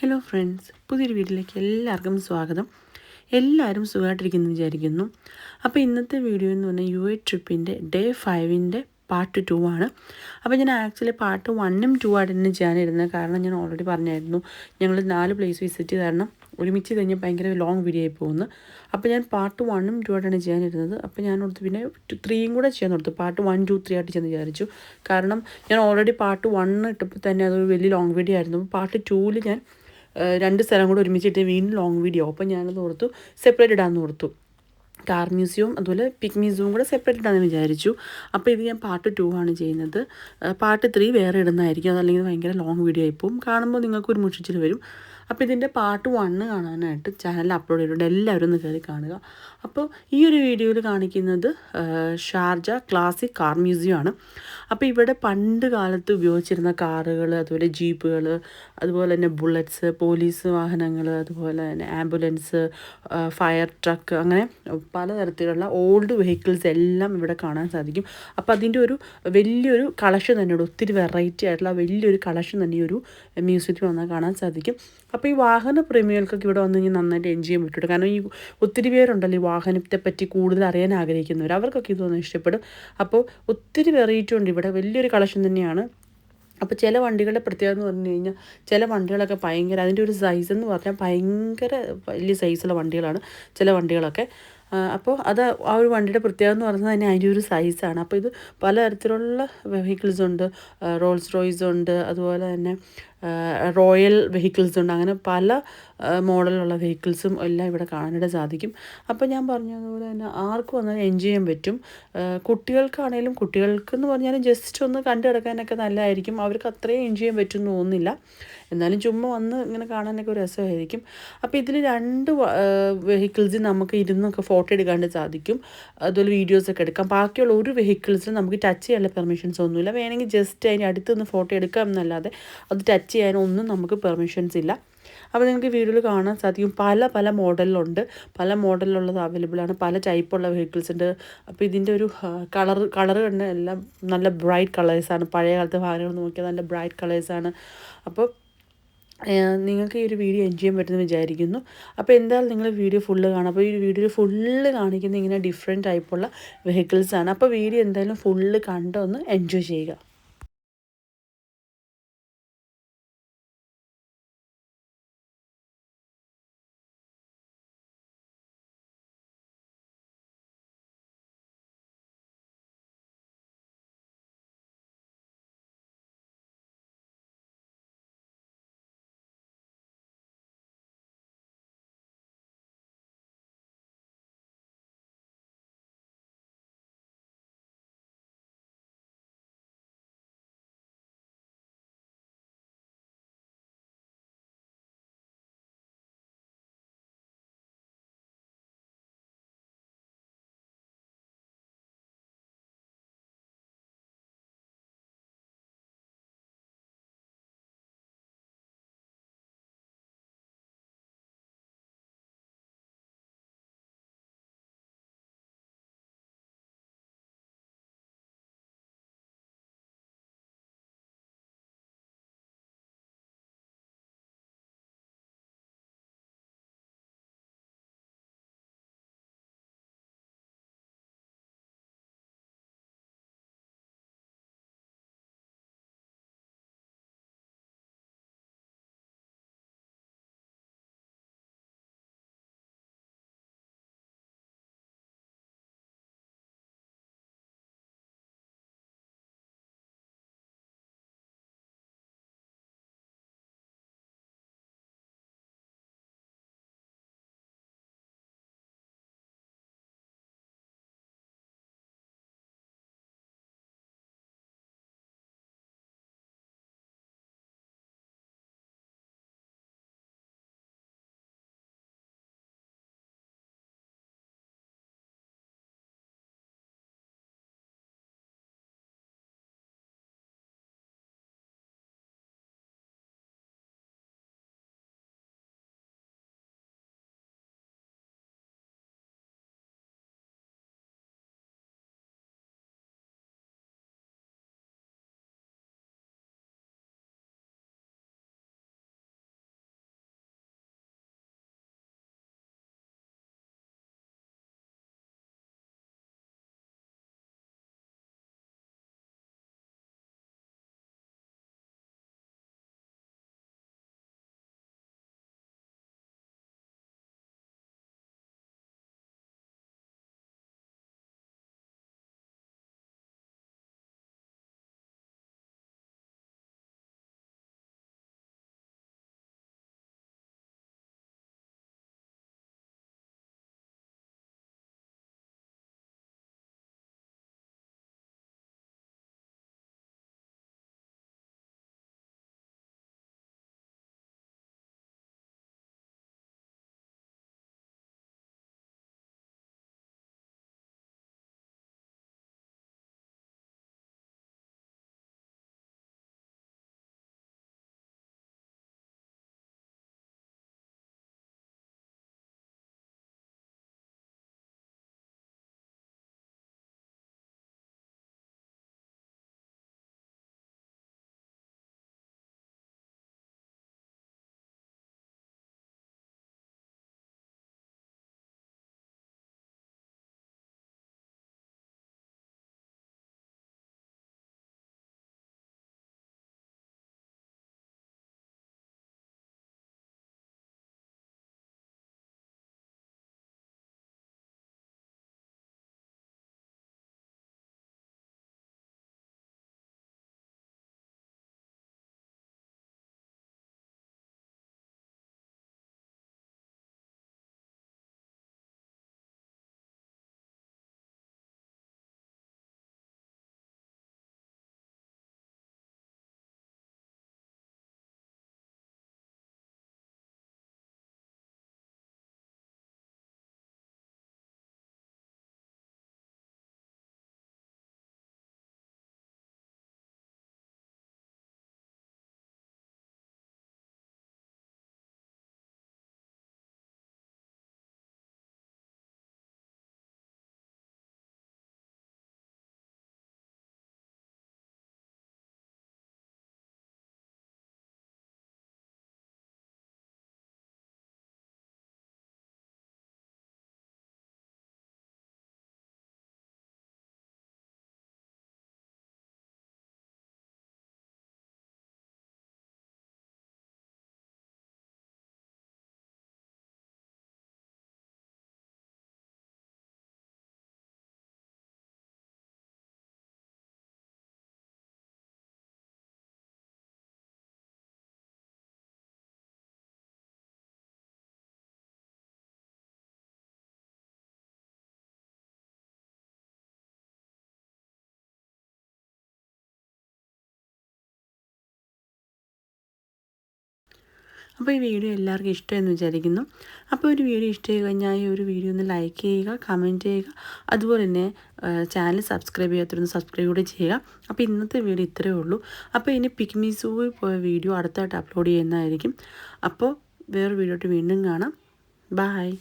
Hello friends പുതിയൊരു വീഡിയോയിലേക്ക് എല്ലാവർക്കും സ്വാഗതം. എല്ലാവരും സുഖമായിട്ടിരിക്കുന്നു വിചാരിക്കുന്നു. അപ്പോൾ ഇന്നത്തെ വീഡിയോ എന്ന് പറഞ്ഞാൽ യു എ ട്രിപ്പിന്റെ ഡേ ഫൈവിന്റെ പാർട്ട് ടു ആണ്. അപ്പോൾ ഞാൻ ആക്ച്വലി പാർട്ട് വണ്ണും ടു ആയിട്ട് തന്നെ ചെയ്യാനിരുന്നത്. കാരണം ഞാൻ ഓൾറെഡി പറഞ്ഞായിരുന്നു ഞങ്ങൾ നാല് പ്ലേസ് വിസിറ്റ് ചെയ്തായിരുന്നു. ഒരുമിച്ച് കഴിഞ്ഞാൽ ഭയങ്കര ലോങ് വീഡിയോ ആയി പോകുന്നു. അപ്പോൾ ഞാൻ പാർട്ട് വണ്ണും ടു ആയിട്ടാണ് ചെയ്യാനിരുന്നത്. അപ്പോൾ ഞാൻ ഓർത്ത് പിന്നെ ത്രീയും കൂടെ ചെയ്യാൻ ഓർത്തു. പാർട്ട് വൺ ടു ത്രീ ആയിട്ട് ചെന്ന് വിചാരിച്ചു. കാരണം ഞാൻ ഓൾറെഡി പാർട്ട് വണ്ണ് ഇട്ടപ്പോൾ തന്നെ അതൊരു വലിയ ലോങ് വീഡിയോ ആയിരുന്നു. പാർട്ട് ടൂവിൽ ഞാൻ രണ്ട് സ്ഥലം കൂടെ ഒരുമിച്ചിട്ട് വീണ്ടും ലോങ് വീഡിയോ അപ്പോൾ ഞാനത് ഓർത്തു സെപ്പറേറ്റ് ഇടാമെന്ന് ഓർത്തു. കാർ മ്യൂസിയവും അതുപോലെ പിക് മ്യൂസിയവും കൂടെ സെപ്പറേറ്റ് ഇടാമെന്ന് വിചാരിച്ചു. അപ്പോൾ ഇത് ഞാൻ പാർട്ട് ടു ആണ് ചെയ്യുന്നത്. പാർട്ട് ത്രീ വേറെ ഇടുന്നതായിരിക്കും. അതല്ലെങ്കിൽ ഭയങ്കര ലോങ് വീഡിയോ ആയിപ്പോവും കാണുമ്പോൾ നിങ്ങൾക്ക് ഒരു മുഷിച്ചിൽ വരും. അപ്പോൾ ഇതിന്റെ പാർട്ട് വണ്ണ് കാണാനായിട്ട് ചാനൽ അപ്ലോഡ് ചെയ്തിട്ടുണ്ട്. എല്ലാവരും ഒന്ന് കയറി കാണുക. അപ്പോൾ ഈ ഒരു വീഡിയോയിൽ കാണിക്കുന്നത് ഷാർജ ക്ലാസിക് കാർ മ്യൂസിയം ആണ്. അപ്പോൾ ഇവിടെ പണ്ട് കാലത്ത് ഉപയോഗിച്ചിരുന്ന കാറുകൾ അതുപോലെ ജീപ്പുകൾ അതുപോലെ തന്നെ ബുള്ളറ്റ്സ് പോലീസ് വാഹനങ്ങൾ അതുപോലെ തന്നെ ആംബുലൻസ് ഫയർ ട്രക്ക് അങ്ങനെ പലതരത്തിലുള്ള ഓൾഡ് വെഹിക്കിൾസ് എല്ലാം ഇവിടെ കാണാൻ സാധിക്കും. അപ്പോൾ അതിന്റെ ഒരു വലിയൊരു കളക്ഷൻ തന്നെയുണ്ട് ഒത്തിരി വെറൈറ്റി ആയിട്ടുള്ള വലിയൊരു കളക്ഷൻ തന്നെ ഈ ഒരു മ്യൂസിയത്തിൽ വന്നാൽ കാണാൻ സാധിക്കും. അപ്പോൾ ഈ വാഹന പ്രേമികൾക്കൊക്കെ ഇവിടെ വന്ന് കഴിഞ്ഞാൽ നന്നായിട്ട് എൻജോയ് ചെയ്യാൻ പറ്റും കാരണം ഈ ഒത്തിരി പേരുണ്ടല്ലോ ഈ വാഹനത്തെ പറ്റി കൂടുതൽ അറിയാൻ ആഗ്രഹിക്കുന്നവർ. അവർക്കൊക്കെ ഇതൊന്ന് ഇഷ്ടപ്പെടും. അപ്പോൾ ഒത്തിരി വെറൈറ്റി ഉണ്ട് ഇവിടെ. വലിയൊരു കളക്ഷൻ തന്നെയാണ്. അപ്പോൾ ചില വണ്ടികളുടെ പ്രത്യേകത എന്ന് പറഞ്ഞു കഴിഞ്ഞാൽ ചില വണ്ടികളൊക്കെ ഭയങ്കര അതിന്റെ ഒരു സൈസ് എന്ന് പറഞ്ഞാൽ ഭയങ്കര വലിയ സൈസുള്ള വണ്ടികളാണ് ചില വണ്ടികളൊക്കെ. അപ്പോൾ അത് ആ ഒരു വണ്ടിയുടെ പ്രത്യേകത എന്ന് പറഞ്ഞാൽ തന്നെ അതിന്റെ ഒരു സൈസാണ് അപ്പോൾ ഇത് പലതരത്തിലുള്ള വെഹിക്കിൾസ് ഉണ്ട്. റോൾസ് റോയ്സ് ഉണ്ട്. അതുപോലെ തന്നെ റോയൽ വെഹിക്കിൾസ് ഉണ്ട്. അങ്ങനെ പല മോഡലുള്ള വെഹിക്കിൾസും എല്ലാം ഇവിടെ കാണാനായിട്ട് സാധിക്കും. അപ്പോൾ ഞാൻ പറഞ്ഞതുപോലെ തന്നെ ആർക്കും വന്നാൽ എൻജോയ് ചെയ്യാൻ പറ്റും. കുട്ടികൾക്കാണേലും കുട്ടികൾക്കെന്ന് പറഞ്ഞാൽ ജസ്റ്റ് ഒന്ന് കണ്ടു കിടക്കാനൊക്കെ നല്ലതായിരിക്കും. അവർക്ക് അത്രയും എൻജോയ് ചെയ്യാൻ പറ്റും എന്ന് തോന്നുന്നില്ല. എന്നാലും ചുമ്മാ വന്ന് ഇങ്ങനെ കാണാനൊക്കെ ഒരു രസമായിരിക്കും. അപ്പോൾ ഇതിൽ രണ്ട് വെഹിക്കിൾസിൽ നമുക്ക് ഇരുന്നൊക്കെ ഫോട്ടോ എടുക്കാണ്ട് സാധിക്കും. അതുപോലെ വീഡിയോസൊക്കെ എടുക്കാം. ബാക്കിയുള്ള ഒരു വെഹിക്കിൾസിൽ നമുക്ക് ടച്ച് ചെയ്യാനുള്ള പെർമിഷൻസ് ഒന്നുമില്ല. വേണമെങ്കിൽ ജസ്റ്റ് അതിന്റെ അടുത്ത് നിന്ന് ഫോട്ടോ എടുക്കാം എന്നല്ലാതെ അത് ടച്ച് ചെയ്യാനൊന്നും നമുക്ക് പെർമിഷൻസ് ഇല്ല. അപ്പോൾ നിങ്ങൾക്ക് വീഡിയോയിൽ കാണാൻ സാധിക്കും. പല പല മോഡലിലുണ്ട്. പല മോഡലിലുള്ളത് അവൈലബിൾ ആണ്. പല ടൈപ്പുള്ള വെഹിക്കിൾസ് ഉണ്ട്. അപ്പോൾ ഇതിന്റെ ഒരു കളർ കളർ കണ്ട് എല്ലാം നല്ല ബ്രൈറ്റ് കളേഴ്സാണ് പഴയ കാലത്തെ വാഹനങ്ങൾ നോക്കിയാൽ നല്ല ബ്രൈറ്റ് കളേഴ്സാണ് അപ്പോൾ നിങ്ങൾക്ക് ഈ ഒരു വീഡിയോ എൻജോയ് ചെയ്യാൻ പറ്റുമെന്ന് വിചാരിക്കുന്നു. അപ്പോൾ എന്തായാലും നിങ്ങൾ വീഡിയോ ഫുള്ള് കാണാം. അപ്പോൾ ഈ വീഡിയോ ഫുള്ള് കാണിക്കുന്ന ഇങ്ങനെ ഡിഫറെന്റ് ടൈപ്പുള്ള വെഹിക്കിൾസാണ് അപ്പോൾ വീഡിയോ എന്തായാലും ഫുള്ള് കണ്ടൊന്ന് എൻജോയ് ചെയ്യുക. അപ്പോൾ ഈ വീഡിയോ എല്ലാവർക്കും ഇഷ്ടമെന്ന് വിചാരിക്കുന്നു. അപ്പോൾ ഒരു വീഡിയോ ഇഷ്ടമായി കഴിഞ്ഞാൽ ഈ ഒരു വീഡിയോ ഒന്ന് ലൈക്ക് ചെയ്യുക കമന്റ് ചെയ്യുക. അതുപോലെ തന്നെ ചാനൽ സബ്സ്ക്രൈബ് ചെയ്യാത്തവരൊന്ന് സബ്സ്ക്രൈബ് കൂടി ചെയ്യുക. അപ്പോൾ ഇന്നത്തെ വീഡിയോ ഇത്രയേ ഉള്ളൂ. അപ്പോൾ ഇനി പിക്മി സൂവിൽ പോയ വീഡിയോ അടുത്തായിട്ട് അപ്ലോഡ് ചെയ്യുന്നതായിരിക്കും. അപ്പോൾ വേറൊരു വീഡിയോ വീണ്ടും കാണാം. ബായ്